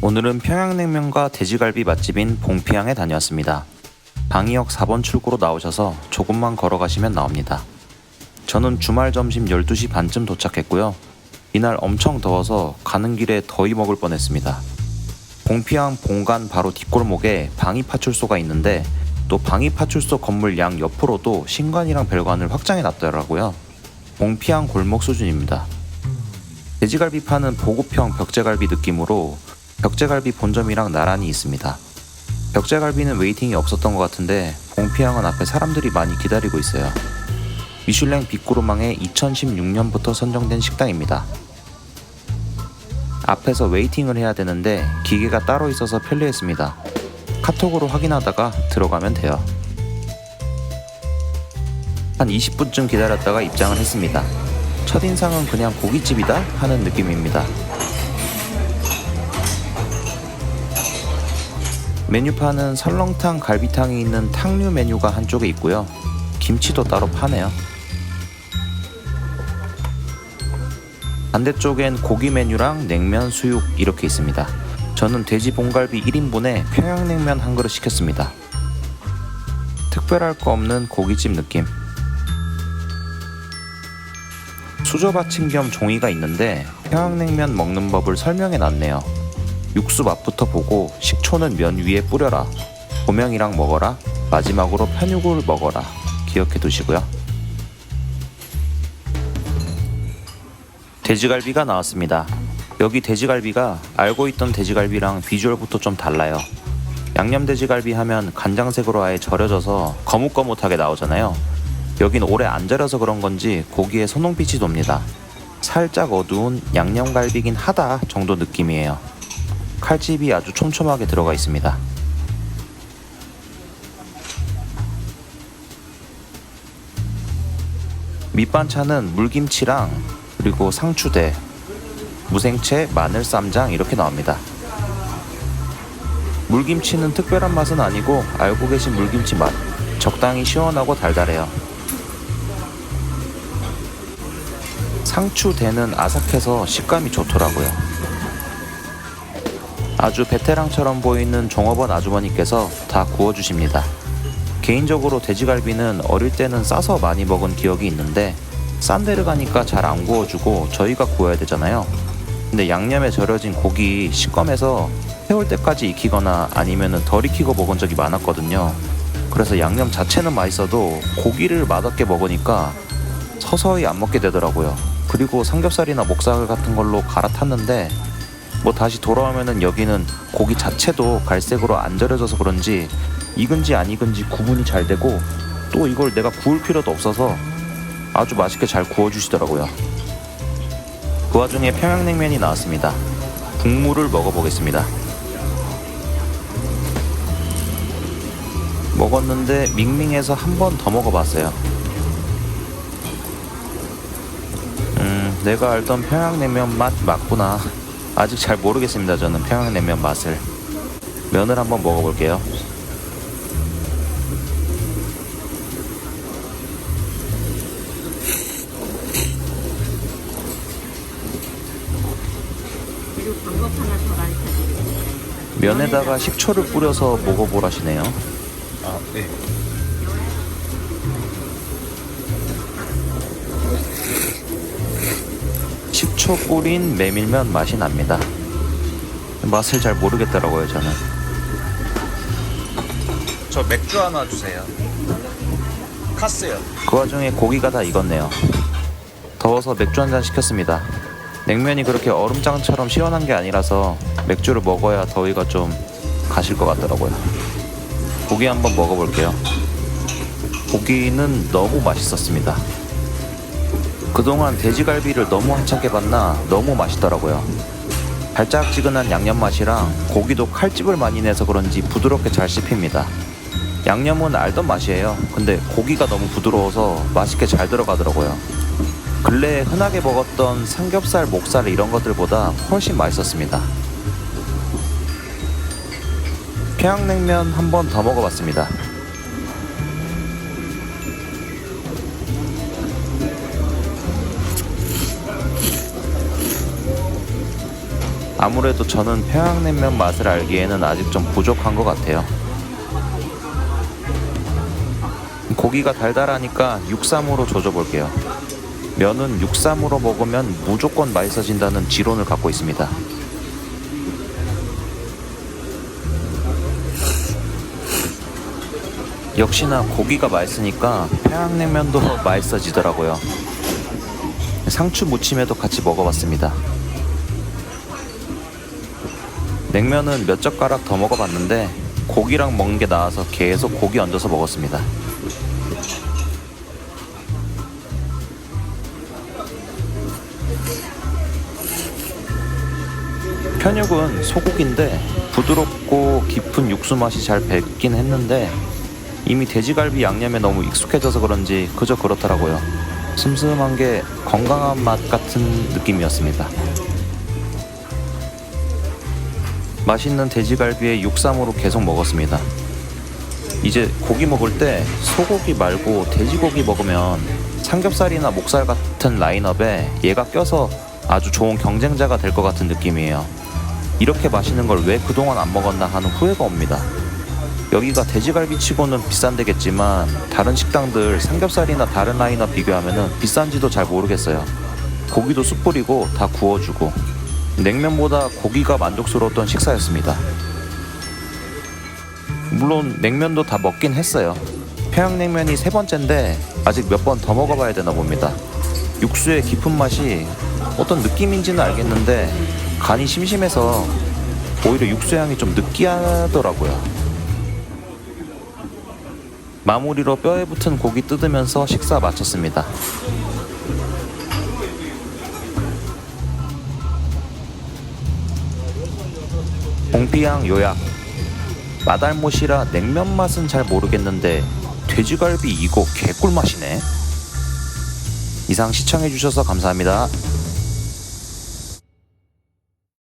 오늘은 평양냉면과 돼지갈비 맛집인 봉피양에 다녀왔습니다. 방이역 4번 출구로 나오셔서 조금만 걸어가시면 나옵니다. 저는 주말 점심 12시 반쯤 도착했고요. 이날 엄청 더워서 가는 길에 더위 먹을 뻔했습니다. 봉피양 본관 바로 뒷골목에 방위파출소가 있는데 또 방위파출소 건물 양 옆으로도 신관이랑 별관을 확장해 놨더라고요. 봉피양 골목 수준입니다. 돼지갈비 파는 보급형 벽제갈비 느낌으로 벽제갈비 본점이랑 나란히 있습니다. 벽제갈비는 웨이팅이 없었던 것 같은데 봉피양은 앞에 사람들이 많이 기다리고 있어요. 미슐랭 빅구르망에 2016년부터 선정된 식당입니다. 앞에서 웨이팅을 해야 되는데 기계가 따로 있어서 편리했습니다. 카톡으로 확인하다가 들어가면 돼요. 한 20분쯤 기다렸다가 입장을 했습니다. 첫인상은 그냥 고깃집이다 하는 느낌입니다. 메뉴판은 설렁탕, 갈비탕이 있는 탕류 메뉴가 한쪽에 있고요. 김치도 따로 파네요. 반대쪽엔 고기 메뉴랑 냉면, 수육 이렇게 있습니다. 저는 돼지 봉갈비 1인분에 평양냉면 한 그릇 시켰습니다. 특별할 거 없는 고깃집 느낌. 수저 받침 겸 종이가 있는데 평양냉면 먹는 법을 설명해 놨네요. 육수 맛부터 보고 식초는 면 위에 뿌려라. 고명이랑 먹어라. 마지막으로 편육을 먹어라. 기억해 두시고요. 돼지갈비가 나왔습니다. 여기 돼지갈비가 알고 있던 돼지갈비랑 비주얼부터 좀 달라요. 양념 돼지갈비 하면 간장색으로 아예 절여져서 거뭇거뭇하게 나오잖아요. 여긴 오래 안 절여서 그런 건지 고기에 선홍빛이 돕니다. 살짝 어두운 양념갈비긴 하다 정도 느낌이에요. 칼집이 아주 촘촘하게 들어가 있습니다. 밑반찬은 물김치랑 그리고 상추대, 무생채, 마늘 쌈장 이렇게 나옵니다. 물김치는 특별한 맛은 아니고 알고 계신 물김치 맛. 적당히 시원하고 달달해요. 상추대는 아삭해서 식감이 좋더라고요. 아주 베테랑처럼 보이는 종업원 아주머니께서 다 구워주십니다. 개인적으로 돼지갈비는 어릴 때는 싸서 많이 먹은 기억이 있는데 싼 데를 가니까 잘 안 구워주고 저희가 구워야 되잖아요. 근데 양념에 절여진 고기 식감에서 해올 때까지 익히거나 아니면 덜 익히고 먹은 적이 많았거든요. 그래서 양념 자체는 맛있어도 고기를 맛없게 먹으니까 서서히 안 먹게 되더라고요. 그리고 삼겹살이나 목살 같은 걸로 갈아탔는데 뭐 다시 돌아오면은 여기는 고기 자체도 갈색으로 안 절여져서 그런지 익은지 안 익은지 구분이 잘 되고 또 이걸 내가 구울 필요도 없어서 아주 맛있게 잘 구워주시더라고요. 그 와중에 평양냉면이 나왔습니다. 국물을 먹어보겠습니다. 먹었는데 밍밍해서 한 번 더 먹어봤어요. 음, 내가 알던 평양냉면 맛 맞구나. 아직 잘 모르겠습니다. 저는 평양냉면 맛을. 면을 한번 먹어볼게요. 면에다가 식초를 뿌려서 먹어보라시네요. 아, 네. 식초 뿌린 메밀면 맛이 납니다. 맛을 잘 모르겠더라고요, 저는. 저 맥주 하나 주세요. 카스요. 그 와중에 고기가 다 익었네요. 더워서 맥주 한 잔 시켰습니다. 냉면이 그렇게 얼음장처럼 시원한 게 아니라서 맥주를 먹어야 더위가 좀 가실 것 같더라고요. 고기 한번 먹어볼게요. 고기는 너무 맛있었습니다. 그동안 돼지갈비를 너무 한창게 봤나 너무 맛있더라고요. 달짝지근한 양념 맛이랑 고기도 칼집을 많이 내서 그런지 부드럽게 잘 씹힙니다. 양념은 알던 맛이에요. 근데 고기가 너무 부드러워서 맛있게 잘 들어가더라고요. 근래에 흔하게 먹었던 삼겹살, 목살 이런 것들보다 훨씬 맛있었습니다. 평양냉면 한 번 더 먹어봤습니다. 아무래도 저는 평양냉면 맛을 알기에는 아직 좀 부족한 것 같아요. 고기가 달달하니까 육삼으로 조져볼게요. 면은 육삼으로 먹으면 무조건 맛있어진다는 지론을 갖고 있습니다. 역시나 고기가 맛있으니까 평양냉면도 맛있어지더라고요. 상추 무침에도 같이 먹어봤습니다. 냉면은 몇 젓가락 더 먹어봤는데 고기랑 먹는 게 나아서 계속 고기 얹어서 먹었습니다. 편육은 소고기인데 부드럽고 깊은 육수 맛이 잘 뱄긴 했는데 이미 돼지갈비 양념에 너무 익숙해져서 그런지 그저 그렇더라고요. 슴슴한 게 건강한 맛 같은 느낌이었습니다. 맛있는 돼지갈비에 육삼으로 계속 먹었습니다. 이제 고기 먹을 때 소고기 말고 돼지고기 먹으면 삼겹살이나 목살 같은 라인업에 얘가 껴서 아주 좋은 경쟁자가 될 것 같은 느낌이에요. 이렇게 맛있는 걸 왜 그동안 안 먹었나 하는 후회가 옵니다. 여기가 돼지갈비 치고는 비싼 데겠지만 다른 식당들 삼겹살이나 다른 라인업 비교하면 비싼지도 잘 모르겠어요. 고기도 숯불이고 다 구워주고 냉면보다 고기가 만족스러웠던 식사였습니다. 물론 냉면도 다 먹긴 했어요. 평양냉면이 세 번째인데 아직 몇 번 더 먹어봐야 되나 봅니다. 육수의 깊은 맛이 어떤 느낌인지는 알겠는데 간이 심심해서 오히려 육수 향이 좀 느끼하더라고요. 마무리로 뼈에 붙은 고기 뜯으면서 식사 마쳤습니다. 봉피향 요약 마달못이라 냉면 맛은 잘 모르겠는데 돼지갈비 이거 개꿀맛이네. 이상 시청해주셔서 감사합니다.